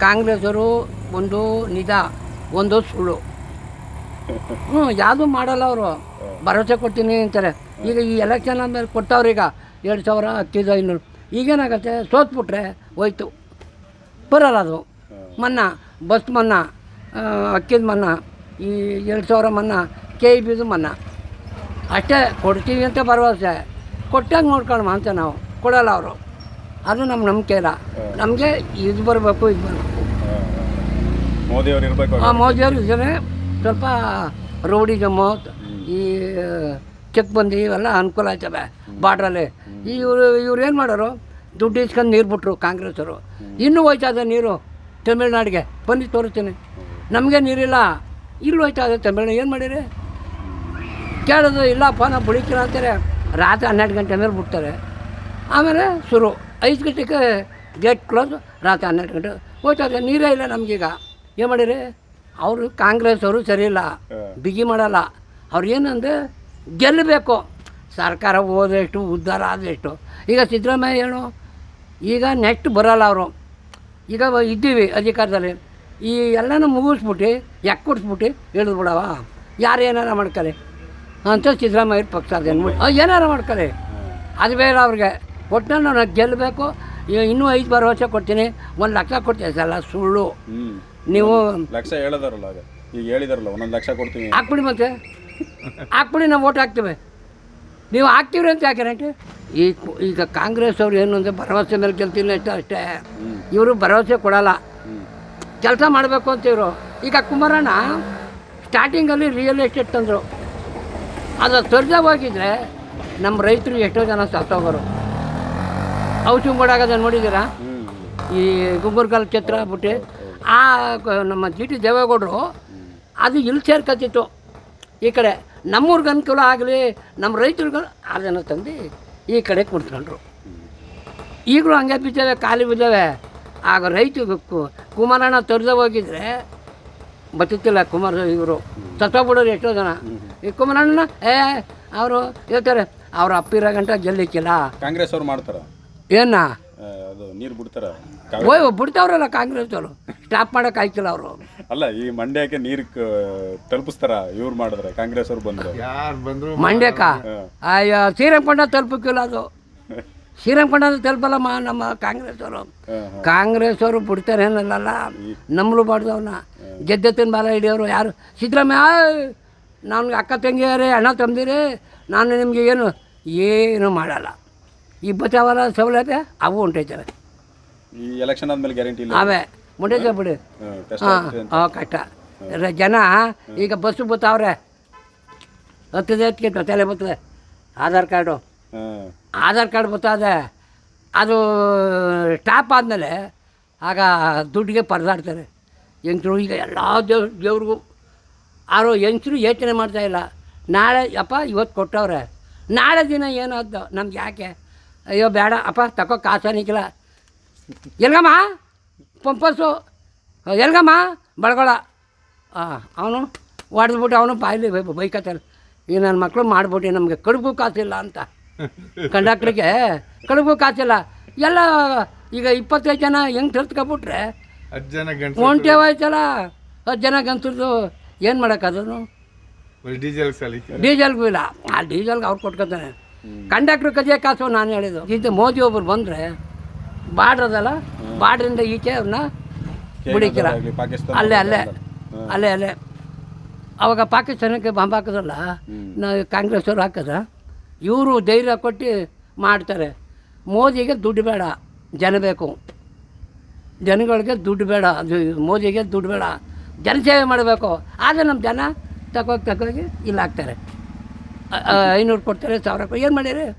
ಕಾಂಗ್ರೆಸ್ಸವರು ಒಂದು ನಿಜ, ಒಂದು ಸುಳ್ಳು. ಹ್ಞೂ, ಯಾವುದು ಮಾಡಲ್ಲ ಅವರು. ಭರವಸೆ ಕೊಡ್ತೀನಿ ಅಂತಾರೆ. ಈಗ ಈ ಎಲೆಕ್ಷನ್ ಆದಮೇಲೆ ಕೊಟ್ಟವ್ರು ಈಗ ಎರಡು ಸಾವಿರ ಹತ್ತಿದ ಐನೂರು ಈಗೇನಾಗತ್ತೆ ಸೋತ್ಬಿಟ್ರೆ ಹೋಯ್ತು. ಬರಲ್ಲ ಅದು. ಮನ್ನಾ, ಬಸ್ ಮನ್ನಾ ಅಕ್ಕಿದ ಮನ್ನಾ, ಈ ಎರಡು ಸಾವಿರ ಮನ್ನಾ, ಕೆ ಇ ಬಿದು ಮನ್ನಾ. ಅಷ್ಟೇ ಕೊಡ್ತೀವಿ ಅಂತ ಭರವಸೆ. ಕೊಟ್ಟಾಗ ನೋಡ್ಕೊಳ್ಳೋಣ ಅಂತ ನಾವು. ಕೊಡಲ್ಲ ಅವರು. ಅದು ನಮ್ಮ ನಂಬಿಕೆ ಇಲ್ಲ ನಮಗೆ ಇದು ಬರಬೇಕು ಇದು ಬರಬೇಕು. ಮೋದಿ ಅವರು ಇರ್ಬೇಕು ಆ ಮೋದಿಯವರು ಇದ್ದಾರೆ. ಸ್ವಲ್ಪ ರೋಡಿಸಮು ಈ ಚೆಕ್ ಬಂದು ಇವೆಲ್ಲ ಅನುಕೂಲ ಆಯ್ತವೆ ಬಾರ್ಡ್ರಲ್ಲಿ. ಇವರು ಇವ್ರು ಏನು ಮಾಡೋರು? ದುಡ್ಡು ಇಸ್ಕೊಂಡು ನೀರು ಬಿಟ್ರು ಕಾಂಗ್ರೆಸ್ಸವರು. ಇನ್ನೂ ಹೋಯ್ತಾ ಇದೆ ನೀರು ತಮಿಳ್ನಾಡಿಗೆ. ಬನ್ನಿ ತೋರಿಸ್ತೀನಿ. ನಮಗೆ ನೀರಿಲ್ಲ. ಇಲ್ಲಿ ಹೋಯ್ತಾ ಇದೆ ತಮಿಳ್ನಾಡು ಏನು ಮಾಡಿರಿ? ಕೇಳೋದು ಇಲ್ಲ ನಾವು ಬುಳಿಕಿಲ್ಲ ಅಂತಾರೆ. ರಾತ್ರಿ ಹನ್ನೆರಡು ಗಂಟೆ ಮೇಲೆ ಬಿಡ್ತಾರೆ. ಆಮೇಲೆ ಶುರು. ಐದು ಗಂಟೆಗೆ ಗೇಟ್ ಕ್ಲೋಸ್ ರಾತ್ರಿ ಹನ್ನೆರಡು ಗಂಟೆ. ಹೋಗ್ತಾರೆ ನೀರೇ ಇಲ್ಲ ನಮಗೀಗ. ಏನು ಮಾಡಿರಿ? ಅವರು ಕಾಂಗ್ರೆಸ್ ಅವರು ಸರಿ ಇಲ್ಲ. ಬಿಗಿ ಮಾಡಲ್ಲ. ಅವ್ರು ಏನಂದರೆ ಗೆಲ್ಲಬೇಕು. ಸರ್ಕಾರ ಹೋದಷ್ಟು ಉದ್ಧಾರ ಆದಷ್ಟು. ಈಗ ಸಿದ್ದರಾಮಯ್ಯ ಏನು? ಈಗ ನೆಕ್ಸ್ಟ್ ಬರೋಲ್ಲ ಅವರು. ಈಗ ಇದ್ದೀವಿ ಅಧಿಕಾರದಲ್ಲಿ. ಈ ಎಲ್ಲನೂ ಮುಗಿಸ್ಬಿಟ್ಟು ಯಾಕೆ ಕೊಡಿಸ್ಬಿಟ್ಟು ಹೇಳಿದ್ ಬಿಡವ ಯಾರು ಏನಾರ ಮಾಡ್ಕೊಳ್ಳಿ ಅಂತ ಸಿದ್ದರಾಮಯ್ಯ ಪಕ್ಷ ಅದೇನು ಏನಾರ ಮಾಡ್ಕೊಳ್ಳಿ ಅದು ಬೇರೆ ಅವ್ರಿಗೆ. ಒಟ್ಟಿನಲ್ಲಿ ನಾನು ಗೆಲ್ಲಬೇಕು. ಇನ್ನೂ ಐದು ಭರವಸೆ ಕೊಡ್ತೀನಿ. ಒಂದು ಲಕ್ಷ ಕೊಡ್ತೀನಿ ಸಲ ಸುಳ್ಳು. ನೀವು ಲಕ್ಷ ಹೇಳದಾರಲ್ಲ ಈಗ ಹೇಳಿದಾರಲ್ಲ ಒಂದೊಂದು ಲಕ್ಷ ಕೊಡ್ತೀನಿ. ಹಾಕ್ಬಿಡಿ ಮತ್ತೆ. ಹಾಕ್ಬಿಡಿ ನಾವು ಓಟ್ ಹಾಕ್ತೇವೆ. ನೀವು ಹಾಕ್ತೀವ್ರಿ ಅಂತ ಯಾಕೆ ಈ ಈಗ ಕಾಂಗ್ರೆಸ್ ಅವ್ರು ಏನು ಅಂದರೆ ಭರವಸೆ ಮೇಲೆ ಗೆಲ್ತೀನಿ ಅಷ್ಟೇ. ಅಷ್ಟೇ ಇವರು ಭರವಸೆ ಕೊಡಲ್ಲ. ಕೆಲಸ ಮಾಡಬೇಕು ಅಂತ ಇವರು. ಈಗ ಕುಮಾರಣ್ಣ ಸ್ಟಾರ್ಟಿಂಗಲ್ಲಿ ರಿಯಲ್ ಎಸ್ಟೇಟ್ ತಂದರು. ಅದು ತೊರೆದಾಗ ಹೋಗಿದ್ರೆ ನಮ್ಮ ರೈತರು ಎಷ್ಟೋ ಜನ ಸತ್ತೋಗೋರು. ಔಷಧಿ ಮಾಡೋದನ್ನು ನೋಡಿದ್ದೀರಾ? ಈ ಗುಬ್ಬರ್ಗಲ್ ಛತ್ರ ಬಿಟ್ಟು ಆ ನಮ್ಮ ಜಿ ಟಿ ದೇವೇಗೌಡರು ಅದು ಇಲ್ಲಿ ಸೇರ್ಕತ್ತಿತ್ತು. ಈ ಕಡೆ ನಮ್ಮೂರ್ಗೆ ಅನುಕೂಲ ಆಗಲಿ ನಮ್ಮ ರೈತರುಗಳು ಅದನ್ನು ತಂದು ಈ ಕಡೆ ಕುಡ್ಕೊಂಡ್ರು ಈಗಲೂ ಹಂಗೆ ಬಿದ್ದಾವೆ ಖಾಲಿ ಬಿದ್ದಾವೆ. ಆಗ ರೈತ ಕುಮಾರಣ್ಣ ತೊರೆದ ಹೋಗಿದ್ರೆ ಬದುಕಿಲ್ಲ ಕುಮಾರ ಇವರು. ಸತ್ತೋಗ್ಬಿಡೋರು ಎಷ್ಟೋ ಜನ. ಈ ಕುಮಾರಣ್ಣ ಏ ಅವರು ಹೇಳ್ತಾರೆ ಅವ್ರ ಅಪ್ಪಿರೋ ಗಂಟ ಗೆಲ್ಲಿಕ್ಕಿಲ್ಲ. ಕಾಂಗ್ರೆಸ್ ಅವ್ರು ಮಾಡ್ತಾರ. ಏನ? ಅದು ನೀರು ಬಿಡ್ತಾರ. ಓಯ್ ಬಿಡ್ತಾವ್ರಲ್ಲ ಕಾಂಗ್ರೆಸ್ ಅವರು ಸ್ಟಾಪ್ ಮಾಡೋಕೆ ಆಯ್ತಿಲ್ಲ ಅವರು. ಅಲ್ಲ ಈ ಮಂಡ್ಯಕ್ಕೆ ನೀರು ತಲುಪಿಸ್ತಾರ? ಇವ್ರು ಮಾಡಿದ್ರೆ ಕಾಂಗ್ರೆಸ್ ಅವ್ರು ಬಂದ್ರು ಯಾರು ಬಂದ್ರು ಮಂಡ್ಯಕ್ಕ? ಅಯ್ಯೋ ಶ್ರೀರಂಗಪಟ್ಟಣ ತಲುಪಕ್ಕಿಲ್ಲ ಅದು. ಶ್ರೀರಂಗಪಟ್ಟಣ ತಲುಪಲ್ಲ ನಮ್ಮ ಕಾಂಗ್ರೆಸ್ ಅವರು ಕಾಂಗ್ರೆಸ್ ಅವರು ಬಿಡ್ತಾರೆ ಏನಲ್ಲ ನಂಬಲು ಬಾಡ್ದು ಅವ್ನ. ಗೆದ್ದತ್ತಿನ ಬಾಲ ಹಿಡಿಯೋರು ಯಾರು? ಸಿದ್ದರಾಮಯ್ಯ ನನಗೆ ಅಕ್ಕ ತಂಗಿಯರೇ ಅಣ್ಣ ತಂದಿರಿ ನಾನು ನಿಮಗೆ ಏನು ಏನು ಮಾಡಲ್ಲ. ಈ ಬಚಾವಲ್ಲ ಸೌಲಭ್ಯ ಅವು ಉಂಟೈತವೆ ಈ ಎಲೆಕ್ಷನ್ ಆದ್ಮೇಲೆ ಗ್ಯಾರಂಟಿ ಇಲ್ಲ. ಅವೇ. ಮುಂಡೈತೆ ಬಿಡಿ. ಹಾ, ಕಷ್ಟ ಹಾಂ ಆಗ್ತದೆ ಅಂತ. ಹಾಂ ಕಷ್ಟ. ರ- ಜನ ಈಗ ಬಸ್ಸು ಬತ್ತಾವ್ರೆ. ಹತ್ತದೇ ಹತ್ತಿಗೆ ತಲೆ ಬರ್ತದೆ. ಆಧಾರ್ ಕಾರ್ಡು. ಆಧಾರ್ ಕಾರ್ಡ್ ಬರ್ತದೆ ಅದು ಸ್ಟಾಪ್ ಆದಮೇಲೆ ಆಗ ದುಡ್ಡಿಗೆ ಪರದಾಡ್ತಾರೆ. ಹೆಂಗಸರು ಈಗ ಎಲ್ಲ ದೇವ್ ದೇವ್ರಿಗೂ ಅವರು ಹೆಂಗಸರು ಯೋಚನೆ ಮಾಡ್ತಾಯಿಲ್ಲ ನಾಳೆ ಅಪ್ಪ ಇವತ್ತು ಕೊಟ್ಟವ್ರೆ. ನಾಳೆ ದಿನ ಏನಾದ್ದು? ನಮ್ಗೆ ಯಾಕೆ? ಅಯ್ಯೋ ಬೇಡ. ಅಪ್ಪ ತಗೋ ಕಾಸನಿಕ್ಕಿಲ್ಲ ಎಲ್ಗಮ್ಮ? ಪಂಪಸ್ಸು ಎಲ್ಗಮ್ಮ? ಬಳ್ಗೊಳ ಹಾಂ ಅವನು ಹೊಡೆದ್ಬಿಟ್ಟು ಅವನು ಬಾಯ್ಲಿ ಬೈಕತ್ತಲ್ಲ ಈಗ ನನ್ನ ಮಕ್ಕಳು ಮಾಡ್ಬಿಟ್ಟು ನಮಗೆ ಕಡುಬು ಕಾಸಿಲ್ಲ ಅಂತ. ಕಂಡಕ್ಟ್ರಿಗೆ ಕಡುಬು ಕಾಸಿಲ್ಲ. ಎಲ್ಲ ಈಗ ಇಪ್ಪತ್ತೈದು ಜನ ಹೆಂಗೆ ತರ್ತ್ಕೊಬಿಟ್ರೆ? ಹತ್ತು ಜನ ಗಂಟೆ ಒಂಟೆ ಹೋಯ್ತಲ್ಲ ಹತ್ತು ಜನ ಗಂತದ್ದು ಏನು ಮಾಡೋಕ್ಕದನು ಡೀಸೆಲ್ ಸಲಿ ಡೀಸೆಲ್ಗೂ ಇಲ್ಲ. ಆ ಡೀಸೆಲ್ಗೆ ಅವ್ರು ಕೊಟ್ಕೊತಾನೆ. ಕಂಡಕ್ಟ್ರ್ ಕಜೆ ಕಾಸು ನಾನು ಹೇಳಿದ್ದು. ಇದು ಮೋದಿ ಒಬ್ರು ಬಂದರೆ ಬಾಡ್ರದಲ್ಲ ಬಾಡ್ರಿಂದ ಈಚೆ ಅವ್ರನ್ನ ಬಿಡಿಕಿರ ಅಲ್ಲೇ ಅಲ್ಲೇ ಅಲ್ಲೇ ಅಲ್ಲೇ. ಅವಾಗ ಪಾಕಿಸ್ತಾನಕ್ಕೆ ಬಾಂಬ್ ಹಾಕೋದಲ್ಲ ನಾವು ಕಾಂಗ್ರೆಸ್ ಅವ್ರು ಹಾಕದ ಇವರು ಧೈರ್ಯ ಕೊಟ್ಟು ಮಾಡ್ತಾರೆ. ಮೋದಿಗೆ ದುಡ್ಡು ಬೇಡ ಜನ ಬೇಕು. ಜನಗಳಿಗೆ ದುಡ್ಡು ಬೇಡ ಅದು ಮೋದಿಗೆ ದುಡ್ಡು ಬೇಡ. ಜನಸೇವೆ ಮಾಡಬೇಕು. ಆದರೆ ನಮ್ಮ ಜನ ತಗೋಗಿ ತಗೋಗಿ ಇಲ್ಲಾಗ್ತಾರೆ ಹಾಕ್ತಾರೆ ಐನೂರು ಕೊಡ್ತಾರೆ ಸಾವಿರ ಏನು ಮಾಡಿರಿ